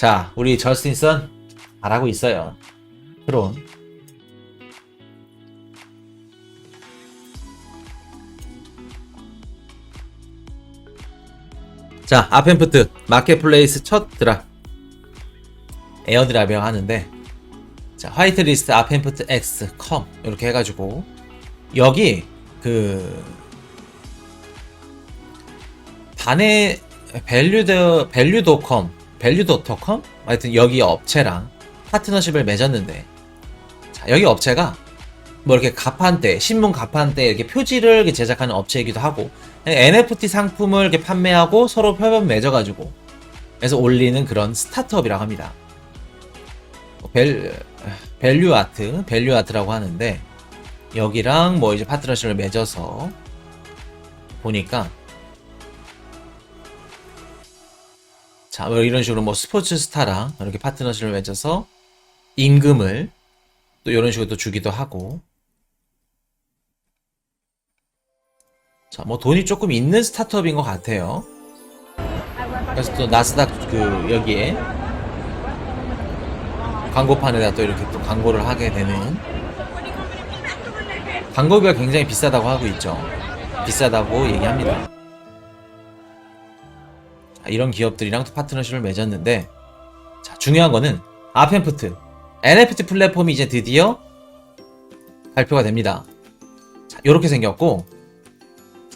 자, 우리 저스틴 선 잘하고 있어요. 트론. 자, 아펜프트 마켓플레이스 첫 드랍. 에어드랍이라고 하는데 자, 화이트리스트 아펜프트 X 컴 이렇게 해 가지고 여기 그 반의 밸류드 밸류도컴 밸류도터컴 하여튼 여기 업체랑 파트너십을 맺었는데 자, 여기 업체가 뭐 이렇게 가판대 신문 가판대 이렇게 표지를 이렇게 제작하는 업체이기도 하고 NFT 상품을 이렇게 판매하고 서로 협업 맺어가지고 그래서 올리는 그런 스타트업이라고 합니다. 벨, 밸류 아트, 밸류 아트라고 하는데 여기랑 뭐 이제 파트너십을 맺어서 보니까 자, 뭐 이런 식으로 뭐 스포츠 스타랑 이렇게 파트너십을 맺어서 임금을 또 이런 식으로 또 주기도 하고 자, 뭐 돈이 조금 있는 스타트업인 것 같아요. 그래서 또 나스닥 그 여기에 광고판에다 또 이렇게 또 광고를 하게 되는 광고비가 굉장히 비싸다고 하고 있죠. 비싸다고 얘기합니다. 자, 이런 기업들이랑 또 파트너십을 맺었는데 자, 중요한 거는 아펜프트 NFT 플랫폼이 이제 드디어 발표가 됩니다. 자, 이렇게 생겼고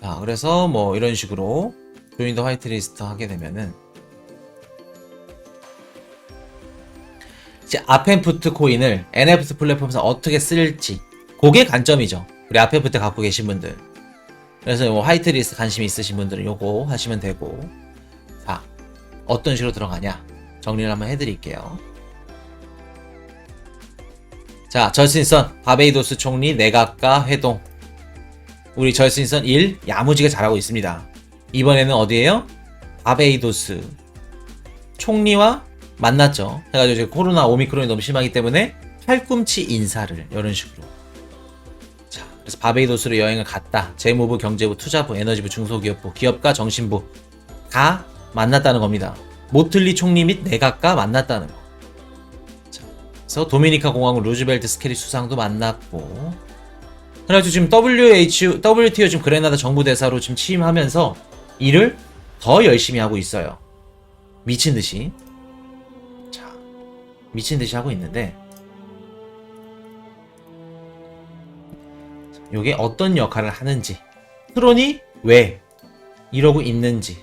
자, 그래서 뭐 이런 식으로 조인 더 화이트리스트 하게 되면은 이제 아펜프트 코인을 NFT 플랫폼에서 어떻게 쓸지 그게 관점이죠. 우리 아펜프트 갖고 계신 분들. 그래서 뭐 화이트리스트 관심 있으신 분들은 요거 하시면 되고 자 어떤 식으로 들어가냐 정리를 한번 해드릴게요. 자 절신선 바베이도스 총리 내각과 회동 우리 절신선 1 야무지게 잘하고 있습니다. 이번에는 어디에요? 바베이도스 총리와 만났죠. 해가지고 지금 코로나 오미크론이 너무 심하기 때문에 팔꿈치 인사를 이런 식으로. 자, 그래서 바베이도스로 여행을 갔다. 재무부, 경제부, 투자부, 에너지부, 중소기업부, 기업가, 정신부 다 만났다는 겁니다. 모틀리 총리 및 내각과 만났다는 거. 자, 그래서 도미니카 공화국 루즈벨트 스케리 수상도 만났고. 그래가지고 지금 WH, WTO 지금 그레나다 정부 대사로 지금 취임하면서 일을 더 열심히 하고 있어요. 미친 듯이. 자, 미친 듯이 하고 있는데, 이게 어떤 역할을 하는지, 트론이 왜 이러고 있는지, 자,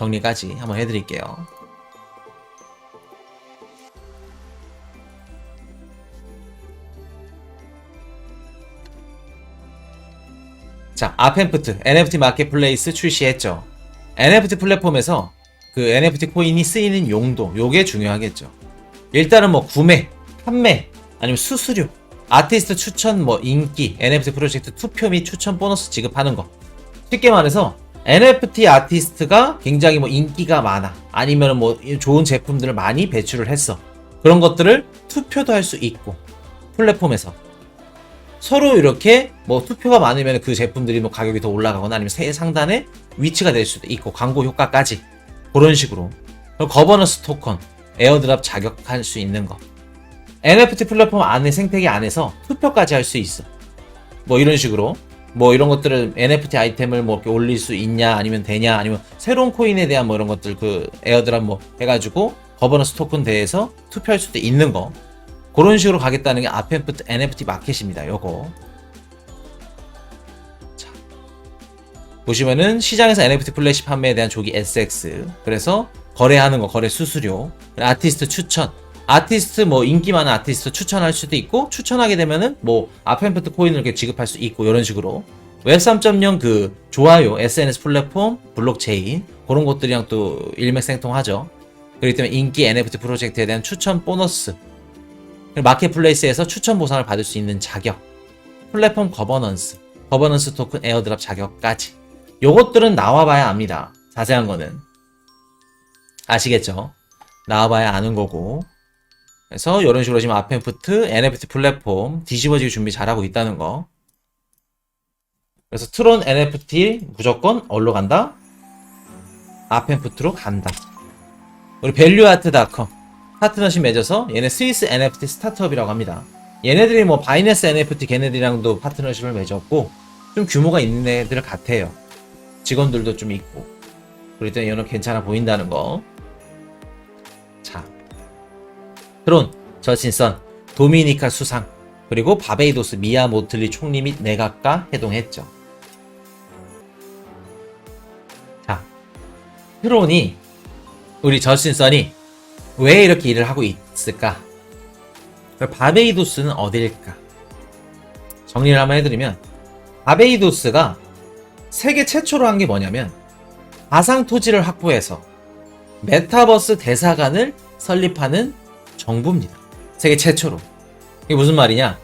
정리까지 한번 해드릴게요. 자, 아펜프트 NFT 마켓플레이스 출시했죠. NFT 플랫폼에서 그 NFT 코인이 쓰이는 용도, 요게 중요하겠죠. 일단은 뭐 구매, 판매, 아니면 수수료, 아티스트 추천, 뭐 인기, NFT 프로젝트 투표 및 추천 보너스 지급하는 거. 쉽게 말해서 NFT 아티스트가 굉장히 뭐 인기가 많아. 아니면 뭐 좋은 제품들을 많이 배출을 했어. 그런 것들을 투표도 할 수 있고 플랫폼에서. 서로 이렇게 뭐 투표가 많으면 그 제품들이 뭐 가격이 더 올라가거나 아니면 새 상단에 위치가 될 수도 있고 광고 효과까지. 그런 식으로. 거버넌스 토큰 에어드랍 자격할 수 있는 거. NFT 플랫폼 안에 생태계 안에서 투표까지 할 수 있어. 뭐 이런 식으로 뭐 이런 것들을 NFT 아이템을 뭐 이렇게 올릴 수 있냐 아니면 되냐 아니면 새로운 코인에 대한 뭐 이런 것들 그 에어드랍 뭐 해가지고 거버넌스 토큰 대해서 투표할 수도 있는 거 그런 식으로 가겠다는 게 아펜프트 NFT 마켓입니다. 요거. 자. 보시면은 시장에서 NFT 플래시 판매에 대한 조기 SX. 그래서 거래하는 거, 거래 수수료. 아티스트 추천. 아티스트 뭐 인기 많은 아티스트 추천할 수도 있고 추천하게 되면은 뭐 아펜프트 코인을 이렇게 지급할 수 있고 이런 식으로 웹 3.0 그 좋아요 SNS 플랫폼 블록체인 그런 것들이랑 또 일맥생통하죠. 그렇기 때문에 인기 NFT 프로젝트에 대한 추천 보너스 마켓플레이스에서 추천 보상을 받을 수 있는 자격, 플랫폼 거버넌스, 거버넌스 토큰 에어드랍 자격까지. 요것들은 나와봐야 압니다. 자세한 거는. 아시겠죠? 나와봐야 아는 거고. 그래서 이런 식으로 지금 아펜프트, NFT 플랫폼 뒤집어지기 준비 잘하고 있다는 거. 그래서 트론 NFT 무조건 어디로 간다? 아펜프트로 간다. 우리 밸류아트닷컴 파트너십 맺어서 얘네 스위스 NFT 스타트업이라고 합니다. 얘네들이 뭐 바이낸스 NFT 걔네들이랑도 파트너십을 맺었고 좀 규모가 있는 애들 같아요. 직원들도 좀 있고 그랬더니 얘는 괜찮아 보인다는 거. 트론, 저신선, 도미니카 수상 그리고 바베이도스 미야 모틀리 총리 및 내각과 회동했죠. 자, 트론이 우리 저신선이 왜 이렇게 일을 하고 있을까? 바베이도스는 어딜까? 정리를 한번 해드리면 바베이도스가 세계 최초로 한 게 뭐냐면 가상 토지를 확보해서 메타버스 대사관을 설립하는 정부입니다. 세계 최초로. 이게 무슨 말이냐?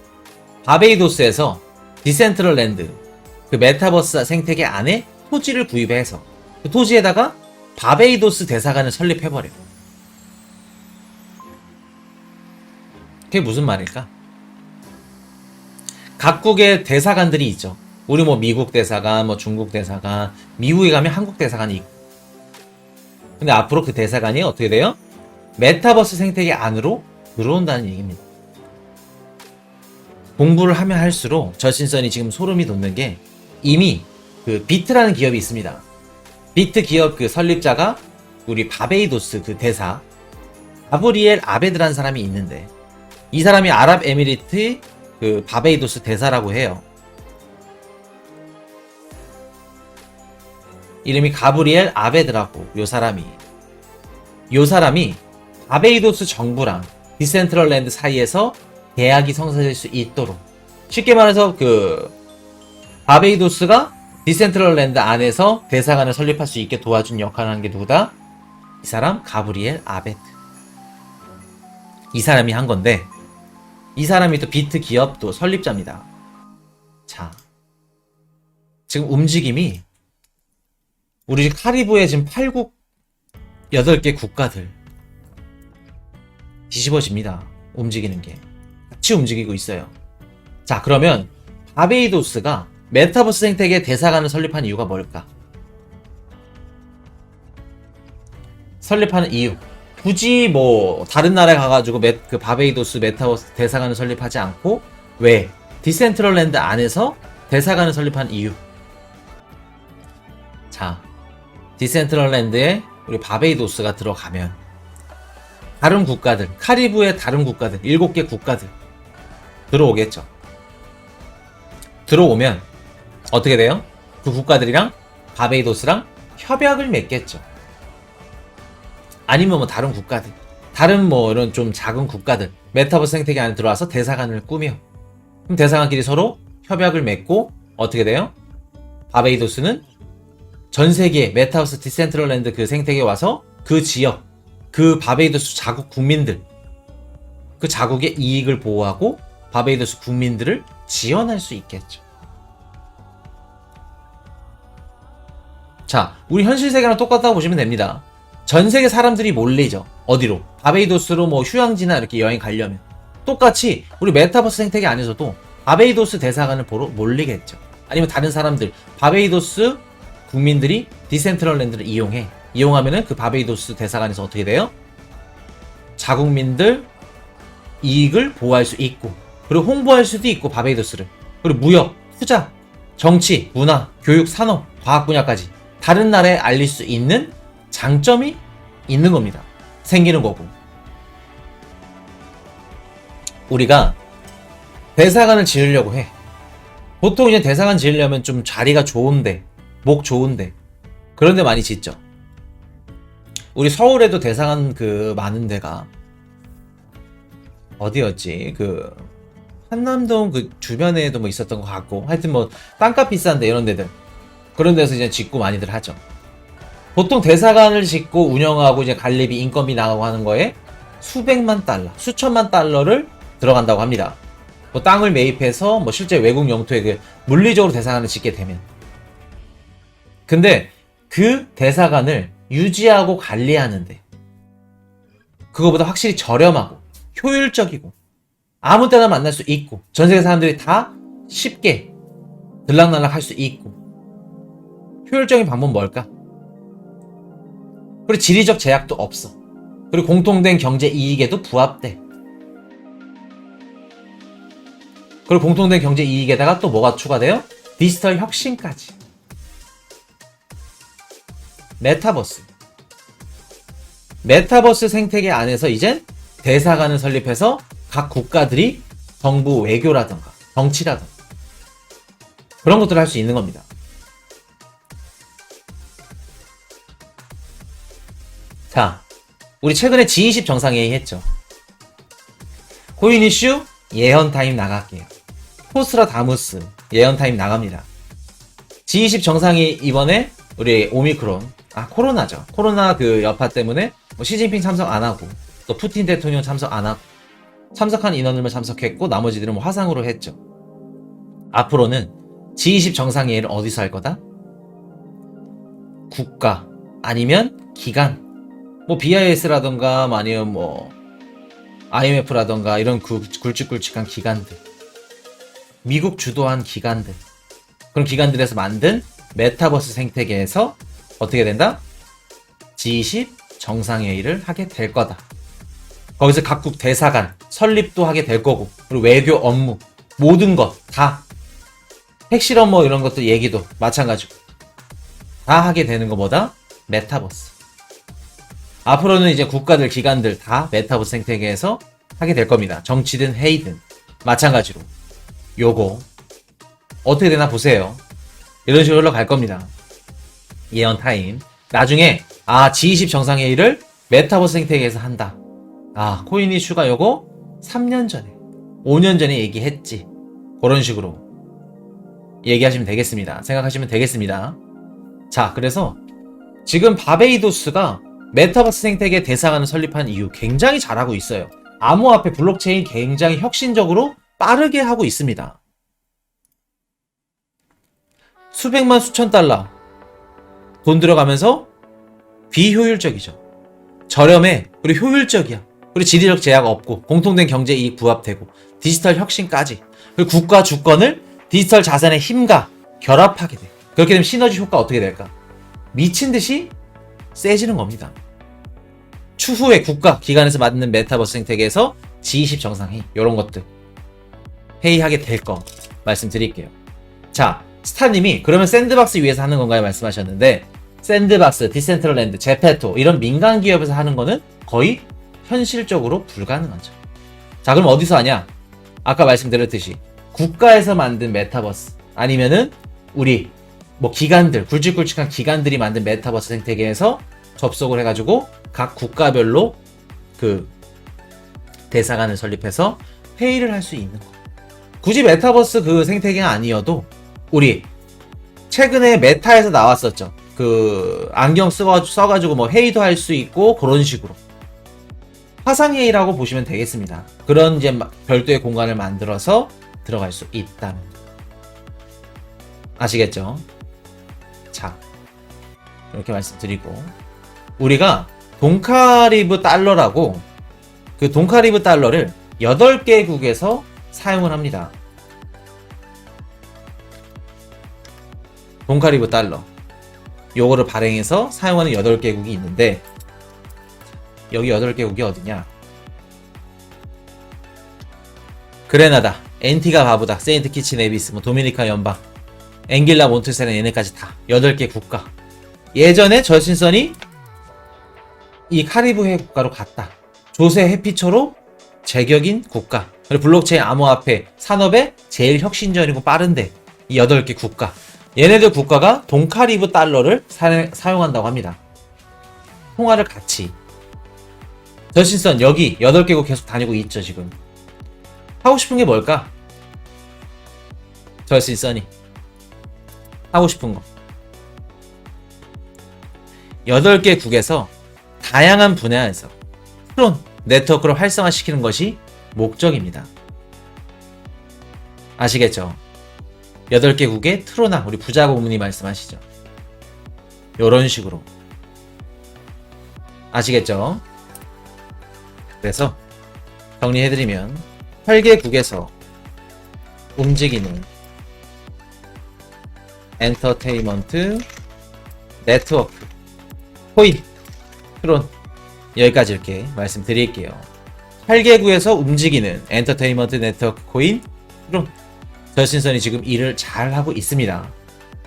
바베이도스에서 디센트럴랜드 그 메타버스 생태계 안에 토지를 구입해서 그 토지에다가 바베이도스 대사관을 설립해버려. 그게 무슨 말일까? 각국의 대사관들이 있죠. 우리 뭐 미국 대사관, 뭐 중국 대사관, 미국에 가면 한국 대사관이 있고. 근데 앞으로 그 대사관이 어떻게 돼요? 메타버스 생태계 안으로 들어온다는 얘기입니다. 공부를 하면 할수록 저신선이 지금 소름이 돋는 게 이미 그 비트라는 기업이 있습니다. 비트 기업 그 설립자가 우리 바베이도스 그 대사 가브리엘 아베드라는 사람이 있는데 이 사람이 아랍에미리트 그 바베이도스 대사라고 해요. 이름이 가브리엘 아베드라고 요 사람이 요 사람이 바베이도스 정부랑 디센트럴랜드 사이에서 계약이 성사될 수 있도록 쉽게 말해서 그 바베이도스가 디센트럴랜드 안에서 대사관을 설립할 수 있게 도와준 역할을 한 게 누구다? 이 사람 가브리엘 아베드 이 사람이 한 건데 이 사람이 또 비트 기업 도 설립자입니다. 자 지금 움직임이 우리 카리브의 지금 8국 8개 국가들 뒤집어집니다. 움직이는 게. 같이 움직이고 있어요. 자, 그러면 바베이도스가 메타버스 생태계 대사관을 설립한 이유가 뭘까? 설립하는 이유. 굳이 뭐 다른 나라에 가가지고 메, 그 바베이도스 메타버스 대사관을 설립하지 않고 왜 디센트럴랜드 안에서 대사관을 설립한 이유. 자, 디센트럴랜드에 우리 바베이도스가 들어가면 다른 국가들, 카리브의 다른 국가들, 7개 국가들 들어오겠죠. 들어오면 어떻게 돼요? 그 국가들이랑 바베이도스랑 협약을 맺겠죠. 아니면 뭐 다른 국가들, 다른 뭐 이런 좀 작은 국가들, 메타버스 생태계 안에 들어와서 대사관을 꾸며 그럼 대사관끼리 서로 협약을 맺고 어떻게 돼요? 바베이도스는 전 세계 메타버스 디센트럴랜드 그 생태계에 와서 그 지역, 그 바베이도스 자국 국민들, 그 자국의 이익을 보호하고 바베이도스 국민들을 지원할 수 있겠죠. 자, 우리 현실 세계랑 똑같다고 보시면 됩니다. 전 세계 사람들이 몰리죠. 어디로? 바베이도스로 뭐 휴양지나 이렇게 여행 가려면. 똑같이 우리 메타버스 생태계 안에서도 바베이도스 대사관을 보러 몰리겠죠. 아니면 다른 사람들, 바베이도스 국민들이 디센트럴랜드를 이용해. 이용하면은 그 바베이도스 대사관에서 어떻게 돼요? 자국민들 이익을 보호할 수 있고, 그리고 홍보할 수도 있고, 바베이도스를. 그리고 무역, 투자, 정치, 문화, 교육, 산업, 과학 분야까지 다른 나라에 알릴 수 있는 장점이 있는 겁니다. 생기는 거고. 우리가 대사관을 지으려고 해. 보통 이제 대사관 지으려면 좀 자리가 좋은데, 목 좋은데, 그런데 많이 짓죠. 우리 서울에도 대사관 그 많은 데가 어디였지? 그 한남동 그 주변에도 뭐 있었던 것 같고 하여튼 뭐 땅값 비싼데 이런 데들 그런 데서 이제 짓고 많이들 하죠. 보통 대사관을 짓고 운영하고 이제 관리비 인건비 나가고 하는 거에 수백만 달러, 수천만 달러를 들어간다고 합니다. 뭐 땅을 매입해서 뭐 실제 외국 영토에 그 물리적으로 대사관을 짓게 되면. 근데 그 대사관을 유지하고 관리하는데 그거보다 확실히 저렴하고 효율적이고 아무 때나 만날 수 있고 전 세계 사람들이 다 쉽게 들락날락 할 수 있고 효율적인 방법은 뭘까? 그리고 지리적 제약도 없어. 그리고 공통된 경제 이익에도 부합돼. 그리고 공통된 경제 이익에다가 또 뭐가 추가돼요? 디지털 혁신까지. 메타버스. 메타버스 생태계 안에서 이젠 대사관을 설립해서 각 국가들이 정부 외교라던가 정치라던가 그런 것들을 할 수 있는 겁니다. 자, 우리 최근에 G20 정상회의 했죠. 코인 이슈 예언 타임 나갈게요. 포스라 다무스 예언 타임 나갑니다. G20 정상이 이번에 우리 오미크론 아 코로나죠. 코로나 그 여파 때문에 뭐 시진핑 참석 안 하고 또 푸틴 대통령 참석 안 하고 참석한 인원들만 참석했고 나머지들은 뭐 화상으로 했죠. 앞으로는 G20 정상회의를 어디서 할 거다? 국가 아니면 기관 뭐 BIS라던가 뭐 아니면 뭐 IMF라던가 이런 그 굵직굵직한 기관들 미국 주도한 기관들 그런 기관들에서 만든 메타버스 생태계에서 어떻게 된다? G20 정상회의를 하게 될 거다. 거기서 각국 대사관 설립도 하게 될 거고 그리고 외교 업무 모든 것 다 핵실험 뭐 이런 것들 얘기도 마찬가지고 다 하게 되는 것보다 메타버스. 앞으로는 이제 국가들 기관들 다 메타버스 생태계에서 하게 될 겁니다. 정치든 회의든 마찬가지로. 요거 어떻게 되나 보세요. 이런 식으로 흘러갈 겁니다 예언 타임 나중에 아 G20 정상회의를 메타버스 생태계에서 한다 아, 코인 이 슈가 요거 3년 전에, 5년 전에 얘기했지. 그런 식으로 얘기하시면 되겠습니다. 생각하시면 되겠습니다. 자, 그래서 지금 바베이도스가 메타버스 생태계 대사관을 설립한 이유 굉장히 잘하고 있어요. 암호화폐 블록체인 굉장히 혁신적으로 빠르게 하고 있습니다. 수백만 수천 달러 돈 들어가면서 비효율적이죠. 저렴해 그리고 효율적이야. 그리고 지리적 제약 없고 공통된 경제 이익 부합되고 디지털 혁신까지 그리고 국가 주권을 디지털 자산의 힘과 결합하게 돼. 그렇게 되면 시너지 효과 어떻게 될까? 미친 듯이 세지는 겁니다. 추후에 국가 기관에서 만드는 메타버스 생태계에서 G20 정상회의 이런 것들 회의하게 될 거 말씀드릴게요. 자, 스타님이 그러면 샌드박스 위에서 하는 건가요? 말씀하셨는데 샌드박스, 디센트럴랜드, 제페토 이런 민간 기업에서 하는 거는 거의 현실적으로 불가능하죠. 자, 그럼 어디서 하냐? 아까 말씀드렸듯이 국가에서 만든 메타버스 아니면은 우리 뭐 기관들 굵직굵직한 기관들이 만든 메타버스 생태계에서 접속을 해가지고 각 국가별로 그 대사관을 설립해서 회의를 할 수 있는 거. 굳이 메타버스 그 생태계가 아니어도 우리 최근에 메타에서 나왔었죠. 그 안경 쓰고 써가지고 뭐 회의도 할 수 있고 그런 식으로 화상회의라고 보시면 되겠습니다. 그런 이제 별도의 공간을 만들어서 들어갈 수 있다는 거. 아시겠죠? 자, 이렇게 말씀드리고 우리가 돈카리브 달러라고 그 돈카리브 달러를 8개국에서 사용을 합니다. 돈카리브 달러. 요거를 발행해서 사용하는 8개국이 있는데 여기 8개국이 어디냐? 그레나다, 앤티가 바부다, 세인트 키치 네비스, 뭐 도미니카 연방, 앵길라 몬트세렌 얘네까지 다 8개 국가. 예전에 저신선이 이 카리브해 국가로 갔다. 조세 해피처로 제격인 국가. 그리고 블록체인 암호화폐 산업의 제일 혁신적이고 빠른데 이 8개 국가. 얘네들 국가가 동카리브 달러를 사, 사용한다고 합니다. 통화를 같이. 저신선 여기 8개국 계속 다니고 있죠 지금. 하고 싶은 게 뭘까? 저신선이 하고 싶은 거. 8개 국에서 다양한 분야에서 트론 네트워크를 활성화시키는 것이 목적입니다. 아시겠죠? 8개국의 트로나 우리 부자 고문이 말씀하시죠. 요런 식으로. 아시겠죠? 그래서 정리해드리면 8개국에서 움직이는 엔터테인먼트 네트워크 코인 트론 여기까지 이렇게 말씀드릴게요. 8개국에서 움직이는 엔터테인먼트 네트워크 코인 트론. 저신선이 지금 일을 잘 하고 있습니다.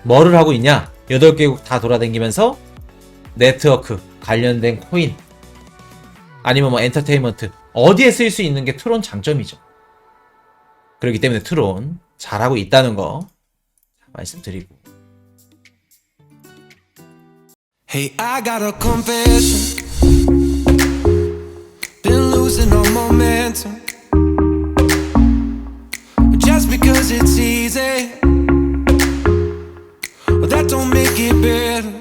뭐를 하고 있냐? 8개국 다 돌아다니면서 네트워크 관련된 코인 아니면 뭐 엔터테인먼트 어디에 쓸 수 있는 게 트론 장점이죠. 그렇기 때문에 트론 잘하고 있다는 거 말씀드리고 Hey, I got a confession. Been losing all momentum. because it's easy. Well, that don't make it better.